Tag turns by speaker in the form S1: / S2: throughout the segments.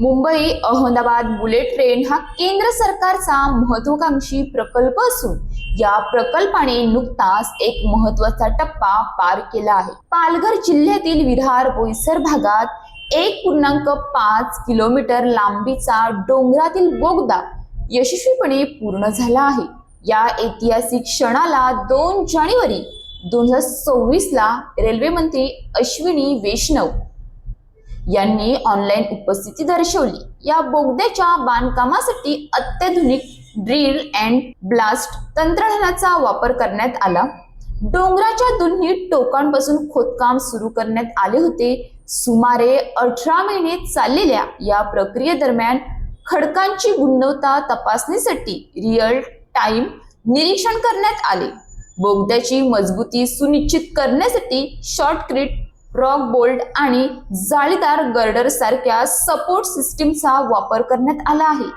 S1: Mumbai Ahmedabad bullet train हा केंद्र सरकारचा महत्वाकांक्षी प्रकल्प असून या प्रकल्पाने नुकताच एक महत्त्वाचा टप्पा पार केला आहे. पालघर जिल्ह्यातील विरार बोईसर भागात एक पूर्णांक पाच किलोमीटर लांबीचा डोंगरातील बोगदा यशस्वीपणे पूर्ण झाला आहे. या ऐतिहासिक क्षणाला दोन जानेवारी दोन हजार सव्वीस ला रेल्वे मंत्री अश्विनी वैष्णव यांनी ऑनलाईन उपस्थिती दर्शवली. या बोगद्याच्या बांधकामासाठी अत्याधुनिक ड्रिल अँड ब्लास्ट तंत्रज्ञानाचा वापर करण्यात आला. डोंगराच्या दोन्ही टोकांपासून खोदकाम सुरू करण्यात आले होते. सुमारे अठरा महिने चाललेल्या या प्रक्रियेदरम्यान खडकांची गुणवत्ता तपासणीसाठी रिअल टाइम निरीक्षण करण्यात आले. बोगद्याची मजबूती सुनिश्चित करण्यासाठी शॉर्टक्रीट रॉक बोल्ट आणि जाळीदार गर्डर सारख्या सपोर्ट सिस्टीमचा वापर करण्यात आला आहे.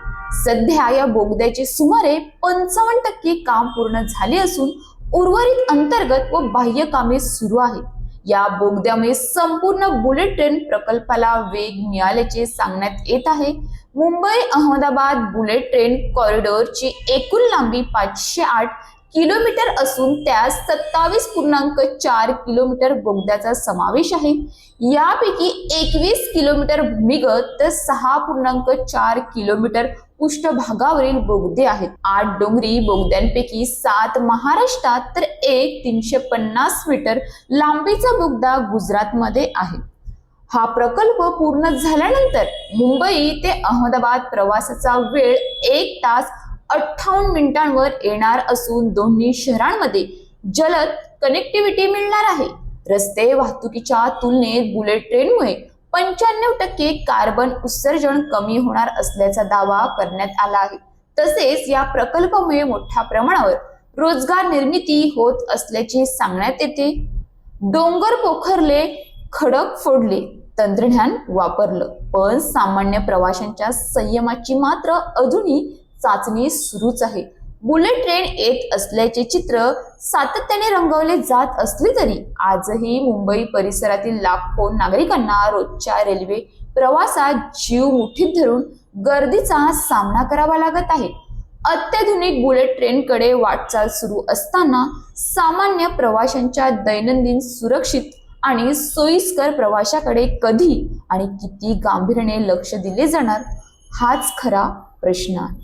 S1: सध्या या बोगद्याचे सुमारे पंचावन्न टक्के काम पूर्ण झाले असून उर्वरित अंतर्गत व बाह्य कामे सुरू आहेत. या बोगद्यामुळे संपूर्ण बुलेट ट्रेन प्रकल्पाला वेग मिळाल्याचे सांगण्यात येत आहे. मुंबई अहमदाबाद बुलेट ट्रेन कॉरिडॉरची एकूण लांबी पाचशे आठ किलोमीटर असून त्यात सत्तावीस पूर्णांक चार किलोमीटर बोगद्याचा समावेश आहे. यापैकी एकवीस किलोमीटर भूमिगत तर सहा पूर्णांक चार किलोमीटर पृष्ठभागावरील बोगदे आहेत. आठ डोंगरी बोगद्यांपैकी सात महाराष्ट्रात तर एक तीनशे पन्नास मीटर लांबीचा बोगदा गुजरातमध्ये आहे. हा प्रकल्प पूर्ण झाल्यानंतर मुंबई ते अहमदाबाद प्रवासाचा वेळ एक तास अठ्ठावन्न मिनिटांवर येणार असून दोन्ही शहरांमध्ये जलद कनेक्टिव्हिटी मिळणार आहे. रस्ते वाहतुकीच्या तुलनेत बुलेट ट्रेनमुळे पंच्याण्णव टक्के कार्बन उत्सर्जन कमी होणार असल्याचा दावा करण्यात आला आहे. तसेच या प्रकल्पामुळे मोठ्या प्रमाणावर रोजगार निर्मिती होत असल्याचे सांगण्यात येते. डोंगर पोखरले खडक फोडले तंत्रज्ञान वापरलं पण सामान्य प्रवाशांच्या संयमाची मात्र अजूनही चाचणी सुरूच आहे. बुलेट ट्रेन येत असल्याचे चित्र सातत्याने रंगवले जात असले तरी आजही मुंबई परिसरातील लाखो नागरिकांना रोजच्या रेल्वे प्रवासात जीव मुठीत धरून गर्दीचा सामना करावा लागत आहे. अत्याधुनिक बुलेट ट्रेनकडे वाटचाल सुरू असताना सामान्य प्रवाशांच्या दैनंदिन सुरक्षित आणि सोयीस्कर प्रवाशाकडे कधी आणि किती गांभीर्याने लक्ष दिले जाणार हाच खरा प्रश्न आहे.